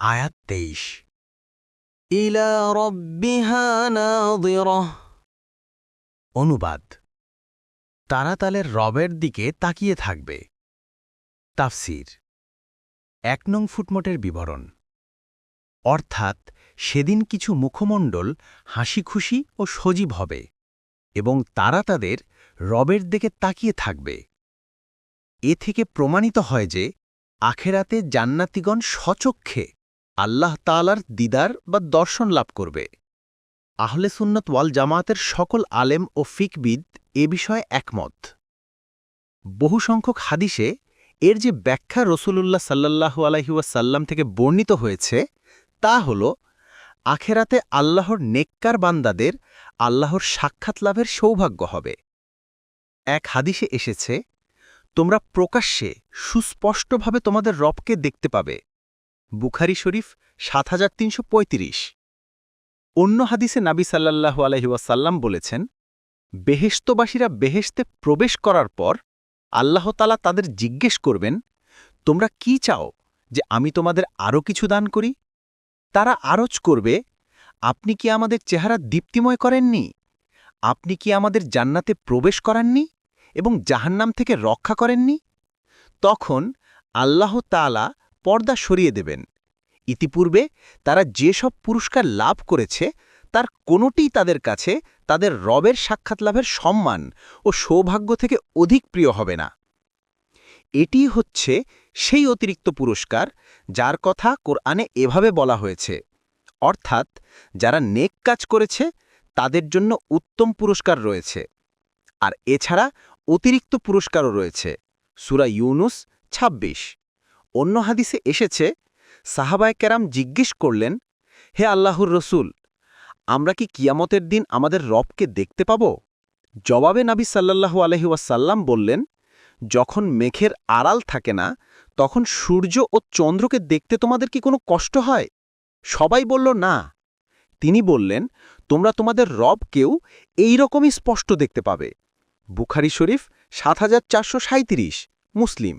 আয়াত তেইশ। অনুবাদ। তারা তালের রবের দিকে তাকিয়ে থাকবে। তাফসির। এক নং ফুটমোটের বিবরণ। অর্থাৎ, সেদিন কিছু মুখমণ্ডল হাসিখুশি ও সজীব হবে এবং তারা তাদের রবের দিকে তাকিয়ে থাকবে। এ থেকে প্রমাণিত হয় যে, আখেরাতে জান্নাতিগণ সচক্ষে আল্লাহ তালার দিদার বা দর্শন লাভ করবে। আহলে সুন্নত ওয়াল জামায়াতের সকল আলেম ও ফিকবিদ এ বিষয়ে একমত। বহু সংখ্যক হাদিসে এর যে ব্যাখ্যা রসুলুল্লাহ সাল্লাল্লাহু আলহিউসাল্লাম থেকে বর্ণিত হয়েছে, তা হল, আখেরাতে আল্লাহর নেককার বান্দাদের আল্লাহর সাক্ষাৎ লাভের সৌভাগ্য হবে। এক হাদিসে এসেছে, তোমরা প্রকাশ্যে সুস্পষ্টভাবে তোমাদের রবকে দেখতে পাবে। বুখারি শরীফ সাত হাজার তিনশো পঁয়ত্রিশ। অন্য হাদিসে নাবি সাল্লাল্লাহু আলহিউসাল্লাম বলেছেন বেহেস্তবাসীরা বেহেস্তে প্রবেশ করার পর আল্লাহতালা তাদের জিজ্ঞেস করবেন, তোমরা কি চাও যে আমি তোমাদের আরও কিছু দান করি? তারা আরজ করবে, আপনি কি আমাদের চেহারা দীপ্তিময় করেননি? আপনি কি আমাদের জান্নাতে প্রবেশ করাননি এবং জাহান্নাম থেকে রক্ষা করেননি? তখন আল্লাহ তালা পর্দা সরিয়ে দেবেন। ইতিপূর্বে তারা যেসব পুরস্কার লাভ করেছে, তার কোনোটিই তাদের কাছে তাদের রবের সাক্ষাৎ লাভের সম্মান ও সৌভাগ্য থেকে অধিক প্রিয় হবে না। এটি হচ্ছে সেই অতিরিক্ত পুরস্কার যার কথা কোরআনে এভাবে বলা হয়েছে, অর্থাৎ যারা নেক কাজ করেছে, তাদের জন্য উত্তম পুরস্কার রয়েছে। আর এছাড়া অতিরিক্ত পুরস্কারও রয়েছে, সুরা ইউনুস ২৬ অন্য হাদিসে এসেছে, সাহাবায় কেরাম জিজ্ঞেস করলেন, হে আল্লাহর রসুল, আমরা কি কিয়ামতের দিন আমাদের রবকে দেখতে পাব? জবাবে নাবি সাল্লাল্লাহু আলহি ওয়াসাল্লাম বললেন, যখন মেঘের আড়াল থাকে না, তখন সূর্য ও চন্দ্রকে দেখতে তোমাদের কি কোনো কষ্ট হয়? সবাই বলল, না। তিনি বললেন, তোমরা তোমাদের রবকেও এই রকমই স্পষ্ট দেখতে পাবে। বুখারি শরীফ সাত হাজার মুসলিম।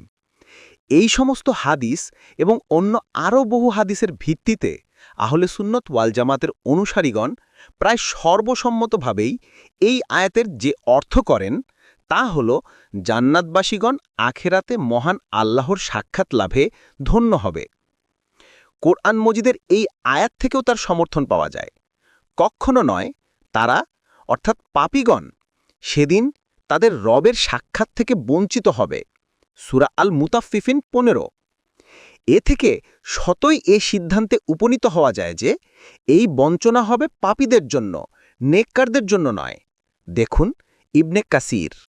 এই সমস্ত হাদিস এবং অন্য আরও বহু হাদিসের ভিত্তিতে আহলে সুন্নত ওয়াল জামাতের অনুসারীগণ প্রায় সর্বসম্মতভাবেই এই আয়াতের যে অর্থ করেন, তা হল জান্নাতবাসীগণ আখেরাতে মহান আল্লাহর সাক্ষাৎ লাভে ধন্য হবে। কোরআন মজিদের এই আয়াত থেকেও তার সমর্থন পাওয়া যায়। কখনো নয়, তারা, অর্থাৎ পাপিগণ, সেদিন তাদের রবের সাক্ষাৎ থেকে বঞ্চিত হবে। সুরা আল মুতাফিফিন পনেরো। এ থেকে শতই এ সিদ্ধান্তে উপনীত হওয়া যায় যে, এই বঞ্চনা হবে পাপীদের জন্য, নেককারদের জন্য নয়। দেখুন ইবনে কাসির।